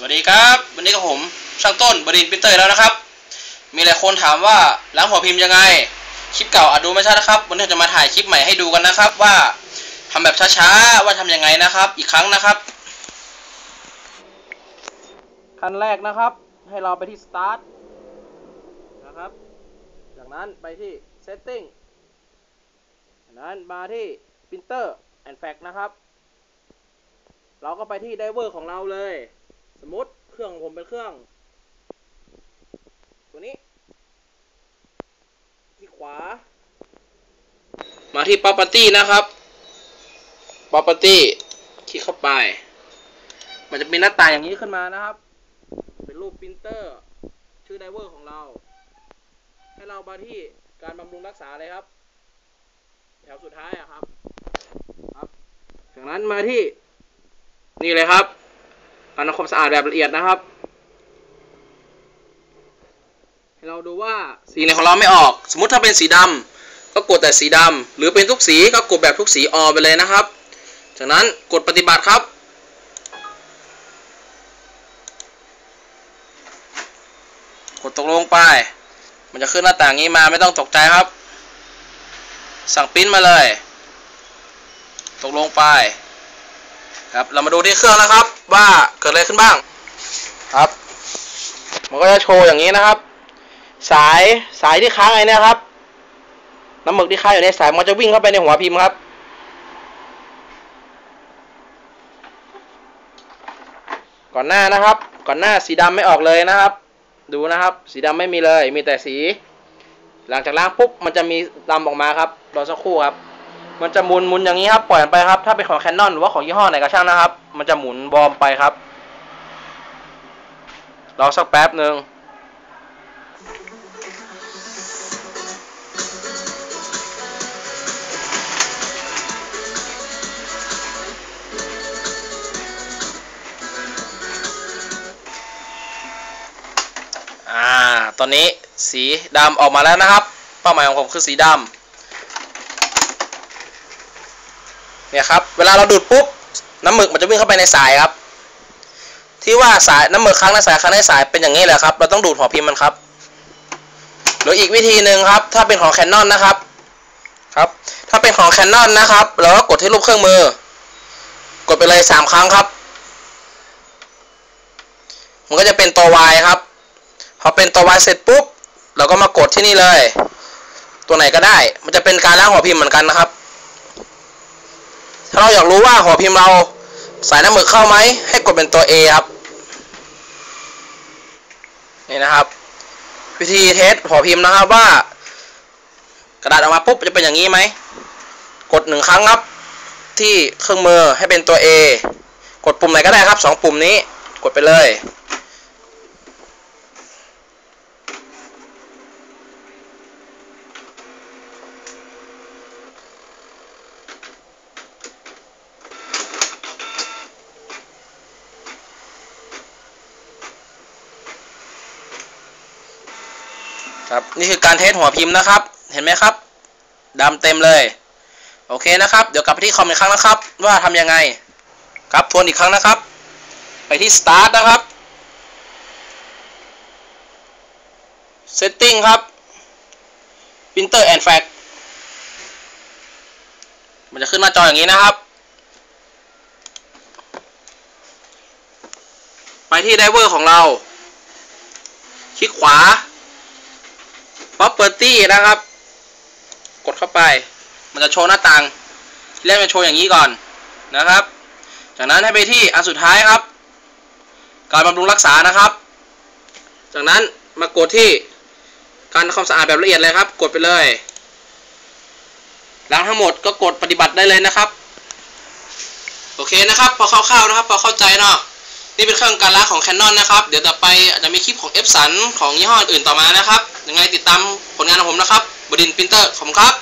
สวัสดีครับ วันนี้กับผมช่างต้นบดินทร์ปริเตอร์แล้วนะครับ มีหลายคนถามว่าล้างหัวพิมพ์ยังไง คลิปเก่าอาจดูไม่ชัดนะครับ วันนี้จะมาถ่ายคลิปใหม่ให้ดูกันนะครับ ว่าทำแบบช้าๆว่าทำยังไงนะครับ อีกครั้งนะครับ ขั้นแรกนะครับ ให้เราไปที่ start นะครับ จากนั้นไปที่ setting จากนั้นมาที่ printer and fax นะครับ เราก็ไปที่ไดเวอร์ของเราเลย สมมติเครื่องผมเป็นเครื่อง ตัวนี้ ที่ขวา มาที่ property นะครับ property คลิกเข้าไป มันจะเป็นหน้าต่างอย่างนี้ขึ้นมานะครับ เป็นรูปปรินเตอร์ ชื่อไดเวอร์ของเรา ให้เรามาที่การบำรุงรักษาเลยครับ แถวสุดท้ายอะครับ ครับ จากนั้นมาที่นี่เลยครับ การทำความสะอาดแบบละเอียดนะครับ ให้เราดูว่าสีไหนของเราไม่ออก สมมุติถ้าเป็นสีดำก็กดแต่สีดำหรือเป็นทุกสีก็กดแบบทุกสีออกไปเลยนะครับ จากนั้นกดปฏิบัติครับกดตกลงไป มันจะขึ้นหน้าต่างนี้มาไม่ต้องตกใจครับ สั่งปิ้นมาเลย ตกลงไป ครับเรามาดูที่เครื่องนะครับ ว่าเกิดอะไรขึ้นบ้างครับ มันก็จะโชว์อย่างนี้นะครับ สายสายที่ค้างไอ้เนี่ยครับ น้ำหมึกที่ค้างอยู่ในสายมันจะวิ่งเข้าไปในหัวพิมพ์ครับก่อนหน้านะครับ ก่อนหน้าสีดำไม่ออกเลยนะครับ ดูนะครับ สีดำไม่มีเลย มีแต่สี หลังจากล้างปุ๊บมันจะมีดำออกมาครับรอสักครู่ครับ มันจะหมุนหมุนอย่างนี้ครับ ปล่อยไปครับ ถ้าเป็นของแคนนอนหรือว่าของยี่ห้อไหนก็ช่างนะครับ มันจะหมุนบอมไปครับ รอสักแป๊บหนึ่งอ่า ตอนนี้สีดำออกมาแล้วนะครับ เป้าหมายของผมคือสีดำ เนี่ยครับเวลาเราดูดปุ๊บน้ำหมึกมันจะวิ่งเข้าไปในสายครับ ที่ว่าสายน้ำหมึกค้างในสายค้างในสายเป็นอย่างนี้แหละครับ เราต้องดูดหัวพิมพ์มันครับหรืออีกวิธีหนึ่งครับ ถ้าเป็นของแคนนอนนะครับครับถ้าเป็นของแคนนอนนะครับเราก็กดที่รูปเครื่องมือ กดไปเลยสามครั้งครับ มันก็จะเป็นตัว Y ครับ พอเป็นตัว Y เสร็จปุ๊บเราก็มากดที่นี่เลย ตัวไหนก็ได้ มันจะเป็นการล้างหัวพิมพ์เหมือนกันนะครับ ถ้าเราอยากรู้ว่าหัวพิมพ์เราสายน้ำหมึกเข้าไหม ให้กดเป็นตัว A ครับ นี่นะครับ วิธีเทสหัวพิมพ์นะครับว่า กระดาษออกมาปุ๊บจะเป็นอย่างนี้ไหม กดหนึ่งครั้งครับ ที่เครื่องมือให้เป็นตัว A กดปุ่มไหนก็ได้ครับสองปุ่มนี้ กดไปเลย ครับนี่คือการเทสหัวพิมพ์นะครับ เห็นไหมครับดำเต็มเลย โอเคนะครับ เดี๋ยวกลับไปที่คอมอีกครั้งนะครับ ว่าทำยังไง ครับทวนอีกครั้งนะครับ ไปที่ start นะครับ setting ครับ printer and fax มันจะขึ้นหน้าจออย่างนี้นะครับ ไปที่ไดเวอร์ของเรา คลิกขวา property นะครับ กดเข้าไป มันจะโชว์หน้าต่างแรกมันโชว์อย่างนี้ก่อนนะครับ จากนั้นให้ไปที่อันสุดท้ายครับ การบำรุงรักษานะครับ จากนั้นมากดที่การทำความสะอาดแบบละเอียดเลยครับ กดไปเลยล้างทั้งหมดก็กดปฏิบัติได้เลยนะครับ โอเคนะครับ พอคร่าวๆนะครับ พอเข้าใจเนาะ นี่เป็นเครื่องการละของ Canon นะครับ เดี๋ยวต่อไปอาจจะมีคลิปของ Epson ของยี่ห้ออื่นต่อมานะครับ ยังไงติดตามผลงานของผมนะครับบดินปรินเตอร์ขอบคุณครับ